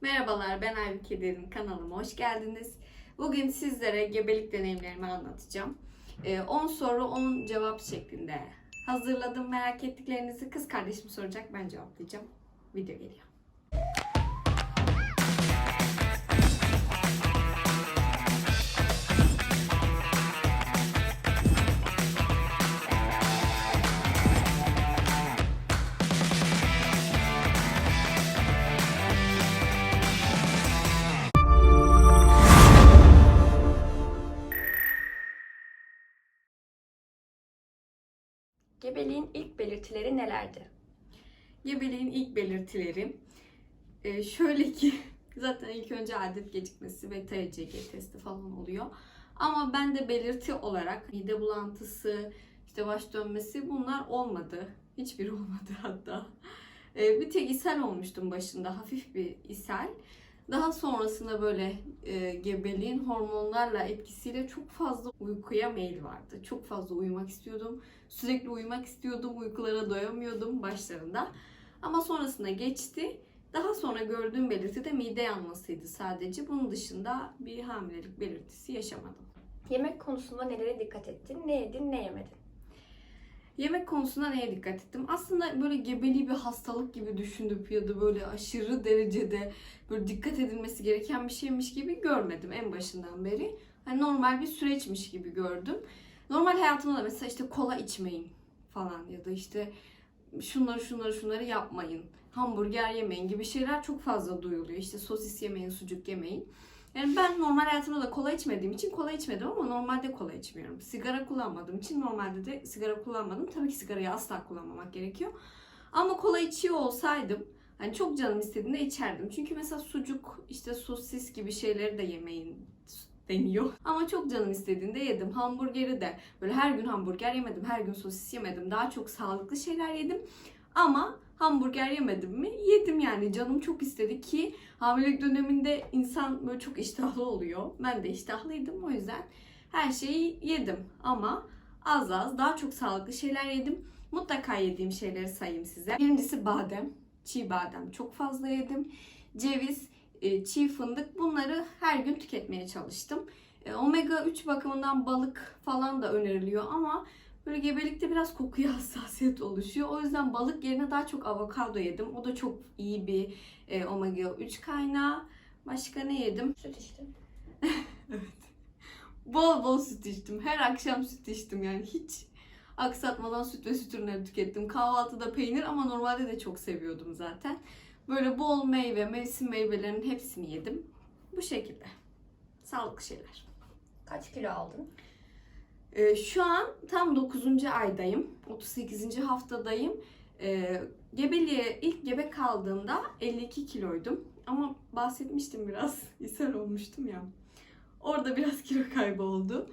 Merhabalar ben Aybüke Derin kanalıma hoş geldiniz. Bugün sizlere gebelik deneyimlerimi anlatacağım. Ee, 10 soru 10 cevap şeklinde hazırladım. Merak ettiklerinizi kız kardeşim soracak ben cevaplayacağım. Video geliyor. Gebeliğin ilk belirtileri nelerdi? Gebeliğin ilk belirtileri e, şöyle ki zaten ilk önce adet gecikmesi ve TCG testi falan oluyor. Ama bende belirti olarak mide bulantısı, işte baş dönmesi bunlar olmadı. Hiçbir olmadı hatta. E, bir tek ishal olmuştum başında. Hafif bir ishal. Daha sonrasında böyle e, gebeliğin hormonlarla etkisiyle çok fazla uykuya meyil vardı. Çok fazla uyumak istiyordum. Sürekli uyumak istiyordum. Uykulara doyamıyordum başlarında. Ama sonrasında geçti. Daha sonra gördüğüm belirti de mide yanmasıydı sadece. Bunun dışında bir hamilelik belirtisi yaşamadım. Yemek konusunda nelere dikkat ettin? Ne yedin, ne yemedin? Yemek konusunda neye dikkat ettim? Aslında böyle gebeliği bir hastalık gibi düşündüm ya da böyle aşırı derecede böyle dikkat edilmesi gereken bir şeymiş gibi görmedim en başından beri. Hani normal bir süreçmiş gibi gördüm. Normal hayatımda da mesela işte kola içmeyin falan ya da işte şunları şunları şunları yapmayın. Hamburger yemeyin gibi şeyler çok fazla duyuluyor. İşte sosis yemeyin, sucuk yemeyin. Yani ben normal hayatımda da kola içmediğim için kola içmedim ama normalde kola içmiyorum. Sigara kullanmadığım için normalde de sigara kullanmadım. Tabii ki sigarayı asla kullanmamak gerekiyor. Ama kola içiyor olsaydım hani çok canım istediğinde içerdim. Çünkü mesela sucuk, işte sosis gibi şeyleri de yemeyin deniyor. Ama çok canım istediğinde yedim. Hamburgeri de böyle her gün hamburger yemedim, her gün sosis yemedim. Daha çok sağlıklı şeyler yedim. Ama hamburger yemedim mi? Yedim yani. Canım çok istedi ki hamilelik döneminde insan böyle çok iştahlı oluyor. Ben de iştahlıydım o yüzden her şeyi yedim. Ama az az daha çok sağlıklı şeyler yedim. Mutlaka yediğim şeyleri sayayım size. Birincisi badem. Çiğ badem çok fazla yedim. Ceviz, e, çiğ fındık bunları her gün tüketmeye çalıştım. E, Omega 3 bakımından balık falan da öneriliyor ama böyle gebelikte biraz kokuya hassasiyet oluşuyor. O yüzden balık yerine daha çok avokado yedim. O da çok iyi bir e, omega 3 kaynağı. Başka ne yedim? Süt içtin. Evet. Bol bol süt içtim. Her akşam süt içtim yani hiç aksatmadan süt ve süt ürünleri tükettim. Kahvaltıda peynir ama normalde de çok seviyordum zaten. Böyle bol meyve, mevsim meyvelerinin hepsini yedim. Bu şekilde. Sağlıklı şeyler. Kaç kilo aldın? Ee, şu an tam 9. aydayım. 38. haftadayım. Ee, gebeliğe ilk gebe kaldığımda 52 kiloydum. Ama bahsetmiştim biraz. ishal olmuştum ya. Orada biraz kilo kaybı oldu.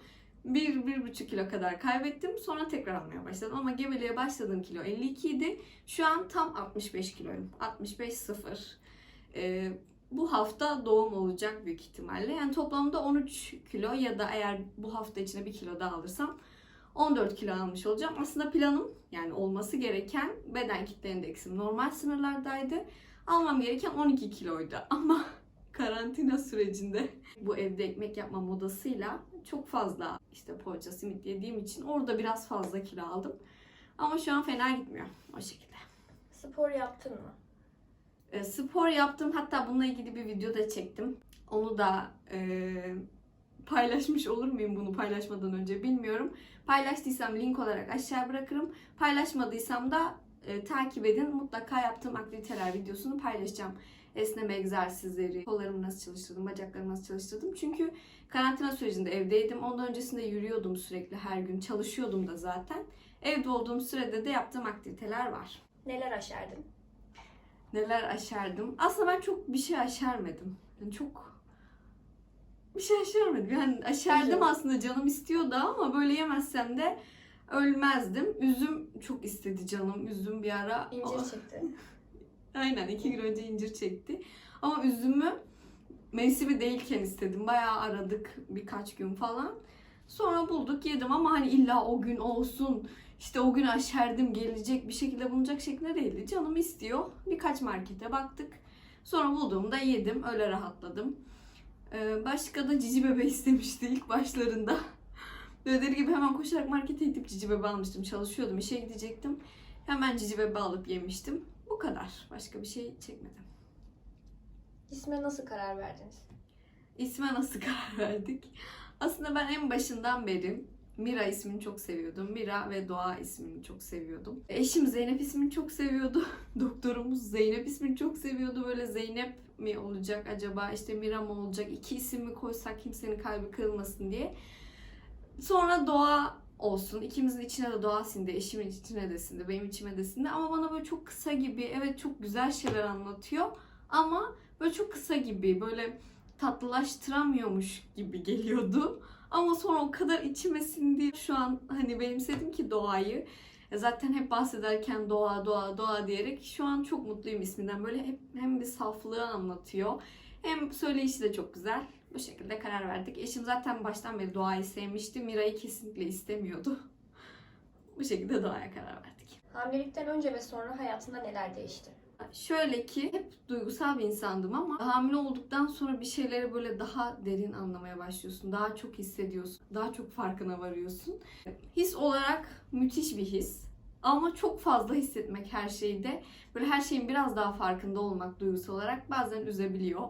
1-1,5 kilo kadar kaybettim. Sonra tekrar almaya başladım. Ama gebeliğe başladığım kilo 52 idi. Şu an tam 65 kiloyum. 65-0. Ee, bu hafta doğum olacak büyük ihtimalle. Yani toplamda 13 kilo ya da eğer bu hafta içinde bir kilo daha alırsam 14 kilo almış olacağım. Aslında planım yani olması gereken beden kitle endeksim normal sınırlardaydı. Almam gereken 12 kiloydu ama karantina sürecinde bu evde ekmek yapma modasıyla çok fazla işte poğaça simit yediğim için orada biraz fazla kilo aldım. Ama şu an fena gitmiyor o şekilde. Spor yaptın mı? E, spor yaptım. Hatta bununla ilgili bir video da çektim. Onu da e, paylaşmış olur muyum bunu paylaşmadan önce bilmiyorum. Paylaştıysam link olarak aşağı bırakırım. Paylaşmadıysam da e, takip edin. Mutlaka yaptığım aktiviteler videosunu paylaşacağım. Esneme egzersizleri, kollarımı nasıl çalıştırdım, bacaklarımı nasıl çalıştırdım. Çünkü karantina sürecinde evdeydim. Ondan öncesinde yürüyordum sürekli her gün. Çalışıyordum da zaten. Evde olduğum sürede de yaptığım aktiviteler var Neler aşerdin? Neler aşerdim. Aslında ben çok bir şey aşermedim. Yani çok bir şey aşermedim. Yani aşerdim Üzüm. aslında canım istiyordu ama böyle yemezsem de ölmezdim. Üzüm çok istedi canım. Üzüm bir ara. İncir çekti. Aynen iki gün önce incir çekti. Ama üzümü mevsimi değilken istedim. Bayağı aradık birkaç gün falan. Sonra bulduk yedim ama hani illa o gün olsun işte o gün aşerdim gelecek bir şekilde bulunacak şeklinde değildi. Canım istiyor. Birkaç markete baktık. Sonra bulduğumda yedim. Öyle rahatladım. Ee, başka da cici bebe istemişti ilk başlarında. Deli gibi hemen koşarak markete gidip cici bebe almıştım. Çalışıyordum, işe gidecektim. Hemen cici bebe alıp yemiştim. Bu kadar. Başka bir şey çekmedim. İsme nasıl karar verdiniz? İsme nasıl karar verdik? Aslında ben en başından beri Mira ismini çok seviyordum. Mira ve Doğa ismini çok seviyordum. Eşim Zeynep ismini çok seviyordu. Doktorumuz Zeynep ismini çok seviyordu. Böyle Zeynep mi olacak acaba işte Mira mı olacak? İki isim mi koysak kimsenin kalbi kırılmasın diye. Sonra Doğa olsun. İkimizin içine de Doğa sindi. Eşimin içine de sindi. Benim içime de sindi. Ama bana böyle çok kısa gibi evet çok güzel şeyler anlatıyor. Ama böyle çok kısa gibi böyle tatlılaştıramıyormuş gibi geliyordu. Ama sonra o kadar içime sindi. Şu an hani benimsedim ki doğayı. E Zaten hep bahsederken doğa, doğa, doğa diyerek şu an çok mutluyum isminden. Böyle hep hem bir saflığı anlatıyor. Hem söyleyişi de çok güzel. Bu şekilde karar verdik. Eşim zaten baştan beri doğayı sevmişti. Mira'yı kesinlikle istemiyordu. Bu şekilde doğaya karar verdik. Hamilelikten önce ve sonra hayatında neler değişti? Şöyle ki hep duygusal bir insandım ama hamile olduktan sonra bir şeyleri böyle daha derin anlamaya başlıyorsun. Daha çok hissediyorsun. Daha çok farkına varıyorsun. His olarak müthiş bir his. Ama çok fazla hissetmek her şeyde. Böyle her şeyin biraz daha farkında olmak duygusal olarak bazen üzebiliyor.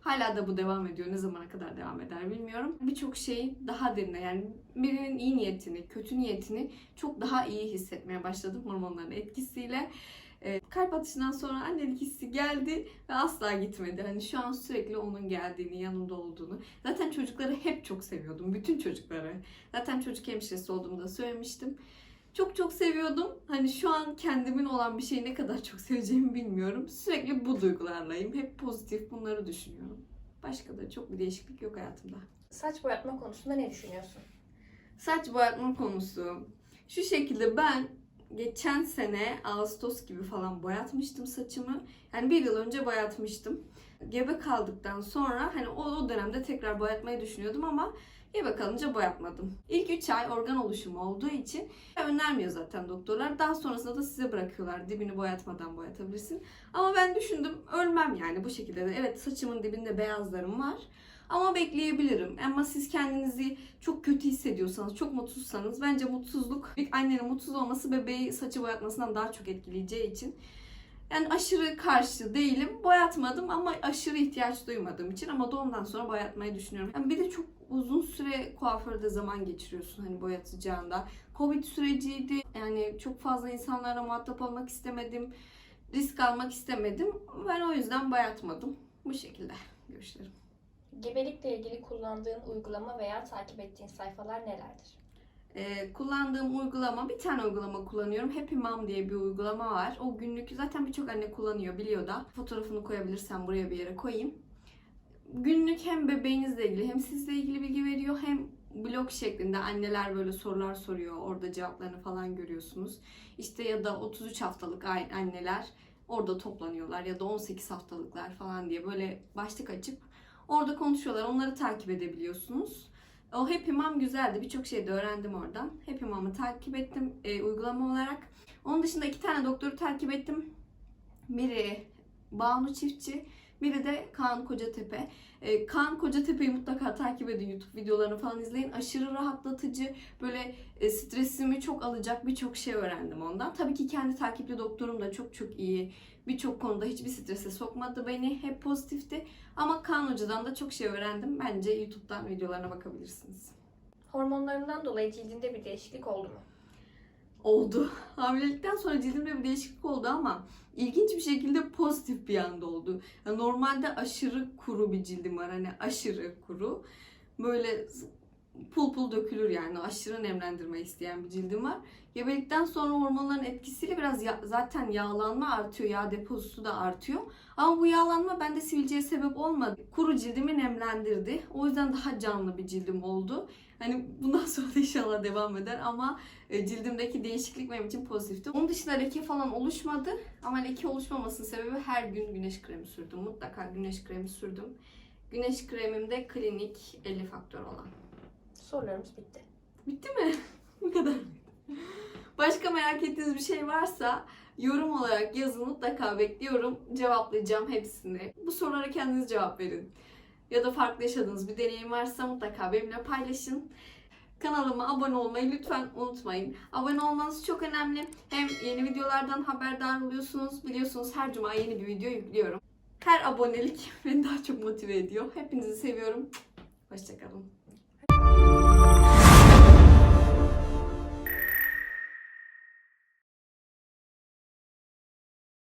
Hala da bu devam ediyor. Ne zamana kadar devam eder bilmiyorum. Birçok şeyi daha derine yani birinin iyi niyetini, kötü niyetini çok daha iyi hissetmeye başladım hormonların etkisiyle. E, kalp atışından sonra annelik hissi geldi ve asla gitmedi. Hani şu an sürekli onun geldiğini, yanında olduğunu. Zaten çocukları hep çok seviyordum. Bütün çocukları. Zaten çocuk hemşiresi olduğumda söylemiştim. Çok çok seviyordum. Hani şu an kendimin olan bir şeyi ne kadar çok seveceğimi bilmiyorum. Sürekli bu duygularlayım. Hep pozitif bunları düşünüyorum. Başka da çok bir değişiklik yok hayatımda. Saç boyatma konusunda ne düşünüyorsun? Saç boyatma konusu. Şu şekilde ben geçen sene Ağustos gibi falan boyatmıştım saçımı. Yani bir yıl önce boyatmıştım. Gebe kaldıktan sonra hani o, o dönemde tekrar boyatmayı düşünüyordum ama gebe kalınca boyatmadım. İlk 3 ay organ oluşumu olduğu için önermiyor zaten doktorlar. Daha sonrasında da size bırakıyorlar. Dibini boyatmadan boyatabilirsin. Ama ben düşündüm ölmem yani bu şekilde de. Evet saçımın dibinde beyazlarım var. Ama bekleyebilirim. Ama siz kendinizi çok kötü hissediyorsanız, çok mutsuzsanız bence mutsuzluk bir annenin mutsuz olması bebeği saçı boyatmasından daha çok etkileyeceği için yani aşırı karşı değilim. Boyatmadım ama aşırı ihtiyaç duymadığım için ama doğumdan sonra boyatmayı düşünüyorum. Yani bir de çok uzun süre kuaförde zaman geçiriyorsun hani boyatacağında. Covid süreciydi. Yani çok fazla insanlarla muhatap olmak istemedim. Risk almak istemedim. Ben o yüzden boyatmadım. Bu şekilde görüşlerim. Gebelikle ilgili kullandığın uygulama veya takip ettiğin sayfalar nelerdir? Ee, kullandığım uygulama bir tane uygulama kullanıyorum. Happy Mom diye bir uygulama var. O günlük zaten birçok anne kullanıyor biliyor da. Fotoğrafını koyabilirsem buraya bir yere koyayım. Günlük hem bebeğinizle ilgili hem sizle ilgili bilgi veriyor hem blog şeklinde anneler böyle sorular soruyor. Orada cevaplarını falan görüyorsunuz. İşte ya da 33 haftalık anneler orada toplanıyorlar ya da 18 haftalıklar falan diye böyle başlık açıp orada konuşuyorlar. Onları takip edebiliyorsunuz. O Happy Mom güzeldi. Birçok şey de öğrendim oradan. Happy Mom'u takip ettim e, uygulama olarak. Onun dışında iki tane doktoru takip ettim. Biri Banu Çiftçi, biri de Kaan Kocatepe. E, Kaan Kocatepe'yi mutlaka takip edin. YouTube videolarını falan izleyin. Aşırı rahatlatıcı, böyle e, stresimi çok alacak birçok şey öğrendim ondan. Tabii ki kendi takipli doktorum da çok çok iyi. Birçok konuda hiçbir strese sokmadı beni. Hep pozitifti. Ama Kaan Hoca'dan da çok şey öğrendim. Bence YouTube'dan videolarına bakabilirsiniz. Hormonlarından dolayı cildinde bir değişiklik oldu mu? Oldu. Hamilelikten sonra cildimde bir değişiklik oldu ama ilginç bir şekilde pozitif bir anda oldu. Yani normalde aşırı kuru bir cildim var. Hani aşırı kuru. Böyle pul pul dökülür yani. Aşırı nemlendirme isteyen bir cildim var. Gebelikten sonra hormonların etkisiyle biraz ya- zaten yağlanma artıyor. Yağ deposu da artıyor. Ama bu yağlanma bende sivilceye sebep olmadı. Kuru cildimi nemlendirdi. O yüzden daha canlı bir cildim oldu. Hani bundan sonra da inşallah devam eder ama e, cildimdeki değişiklik benim için pozitifti. Onun dışında leke falan oluşmadı. Ama leke oluşmamasının sebebi her gün güneş kremi sürdüm. Mutlaka güneş kremi sürdüm. Güneş kremim de klinik 50 faktör olan. Sorularımız bitti. Bitti mi? Bu kadar. Başka merak ettiğiniz bir şey varsa yorum olarak yazın mutlaka bekliyorum. Cevaplayacağım hepsini. Bu sorulara kendiniz cevap verin. Ya da farklı yaşadığınız bir deneyim varsa mutlaka benimle paylaşın. Kanalıma abone olmayı lütfen unutmayın. Abone olmanız çok önemli. Hem yeni videolardan haberdar oluyorsunuz. Biliyorsunuz her cuma yeni bir video yüklüyorum. Her abonelik beni daha çok motive ediyor. Hepinizi seviyorum. Hoşçakalın.